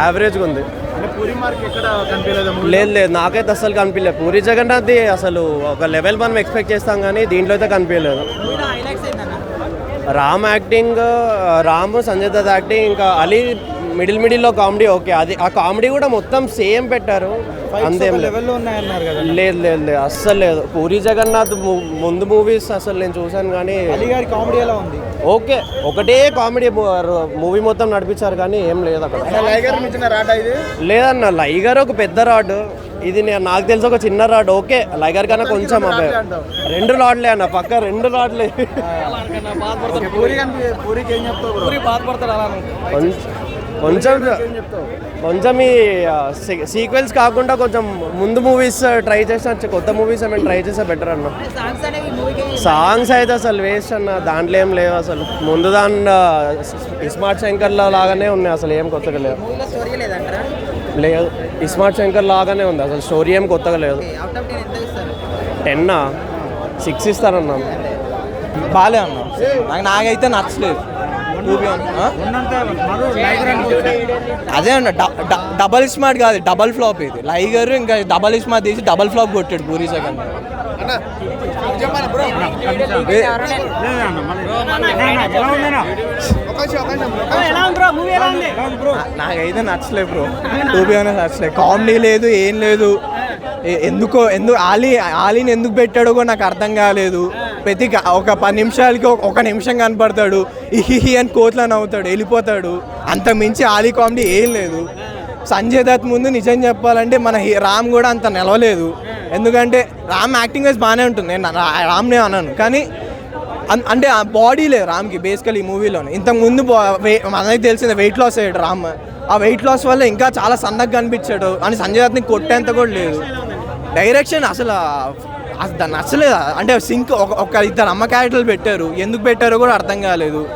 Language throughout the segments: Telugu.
యావరేజ్గా ఉంది. అంటే పూరి మార్క్ ఎక్కడ కనిపించలేదు లేదు లేదు నాకైతే అస్సలు కనిపించలేదు. పూరి జగన్నాథ్ది అసలు ఒక లెవెల్ మనం ఎక్స్పెక్ట్ చేస్తాం కానీ దీంట్లో అయితే కనిపించలేదు. రామ్ యాక్టింగ్ రామ్ సంజయ్ దత్ యాక్టింగ్ ఇంకా అలీ మిడిల్ మిడిల్లో కామెడీ ఓకే. అది ఆ కామెడీ కూడా మొత్తం సేమ్ పెట్టారు. అంతేం లేదు. లెవెల్లో ఉన్నాయన్నారు కదా. లేదు లేదు లేదు. అస్సలు లేదు. పూరి జగన్నాథ్ ముందు మూవీస్ అసలు నేను చూశాను కానీ అలీ గారి కామెడీ ఎలా ఉంది? ఓకే. ఒకటే కామెడీ మూవీ మొత్తం నడిపించారు కానీ ఏం లేదు అక్కడ. లేదన్న లైగర్ ఒక పెద్ద రాడ్. ఇది నేను నాకు తెలిసి ఒక చిన్న రాడ్. ఓకే. లైగర్ కన్నా కొంచెం అబ్బాయి రెండు రాడ్లే అన్న పక్క రెండు రాడ్లే. పూరి పూరికి ఏం చెప్తావు పూరి బాధపడతాడు అలా కొంచెం కొంచెం ఏం చెప్తావు కొంచెం ఈ సీక్వెల్స్ కాకుండా కొంచెం ముందు మూవీస్ ట్రై చేసిన కొత్త మూవీస్ ఏమైనా ట్రై చేస్తే బెటర్ అన్న. సాంగ్స్ అయితే అసలు వేస్ట్ అన్న దాంట్లో ఏం లేవు అసలు. ముందు దాని ఇస్మార్ట్ శంకర్లో లాగానే ఉన్నాయి అసలు ఏం కొత్తగా లేవు. లేదు ఇస్మార్ట్ శంకర్ లాగానే ఉంది అసలు స్టోరీ ఏం కొత్తగా లేదు. అవుట్ ఆఫ్ టెన్ ఎంత ఇస్తారు? టెన్ సిక్స్ ఇస్తానన్నాను బాగాలే అన్న. నాకు నాకైతే నచ్చలేదు. అదే అన్న డబల్ స్మార్ట్ కాదు డబల్ ఫ్లాప్ ఇది. లైగర్ ఇంకా డబల్ స్మార్ట్ తీసి డబల్ ఫ్లాప్ కొట్టాడు పూరి జగన్ నాకైతే నచ్చలేదు బ్రో. టూ బి ఆనెస్ట్ నచ్చలేదు కామెడీ లేదు ఏం లేదు. ఎందుకో ఎందుకు ఆలీ ఆలీని ఎందుకు పెట్టాడో కూడా నాకు అర్థం కాలేదు. ప్రతి ఒక పది నిమిషాలకి ఒక- నిమిషం కనపడతాడు. ఇహిహి అని కోట్లా నవ్వుతాడు వెళ్ళిపోతాడు. అంత మించి ఆలీ కామెడీ ఏం లేదు. సంజయ్ దత్ ముందు నిజం చెప్పాలంటే మన హీ- రామ్ కూడా అంత నిలవలేదు. ఎందుకంటే రామ్ యాక్టింగ్ వైజ్ బాగానే ఉంటుంది. నేను రామ్నే అన్నాను కానీ అంటే ఆ బాడీ లేదు రామ్కి బేసికల్ ఈ మూవీలోనే. ఇంతకుముందు మనకి తెలిసింది వెయిట్ లాస్ అయ్యాడు రామ్. ఆ వెయిట్ లాస్ వల్ల ఇంకా చాలా సన్నగా కనిపించాడు. అని సంజయ్ దత్ని కొట్టేంత కూడా లేదు. డైరెక్షన్ అసలు అసలు దాన్ని నచ్చలేదు అంటే సింక్ ఒక ఒక ఇద్దరు అమ్మ క్యారెక్టర్లు పెట్టారు. ఎందుకు పెట్టారో కూడా అర్థం కాలేదు.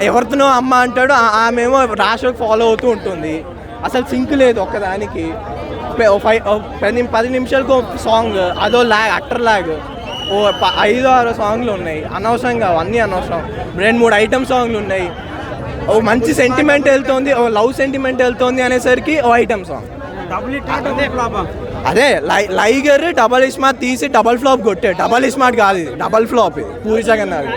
ఎవరితోనో అమ్మ అంటాడు ఆమెమో రాష్ట్రకు ఫాలో అవుతూ ఉంటుంది. అసలు సింక్ లేదు ఒక్కదానికి. ఓ ఫైవ్ పది పది నిమిషాలకు సాంగ్ అదో ల్యాగ్ అట్టర్ ల్యాగ్ ఓ ప- ఐదు ఆరు సాంగ్లు ఉన్నాయి. అనవసరంగా అన్నీ అనవసరం. రెండు మూడు ఐటమ్ సాంగ్లు ఉన్నాయి. ఓ మంచి సెంటిమెంట్ వెళ్తోంది ఓ లవ్ సెంటిమెంట్ వెళ్తోంది అనేసరికి ఓ ఐటమ్ సాంగ్ అదే లై లైగర్ డబల్ ఇస్మార్ట్ తీసి డబల్ ఫ్లాప్ కొట్టే. డబల్ ఇస్మార్ట్ కాదు ఇది. డబల్ ఫ్లాప్ ఇది. పూరి జగన్నాథ్.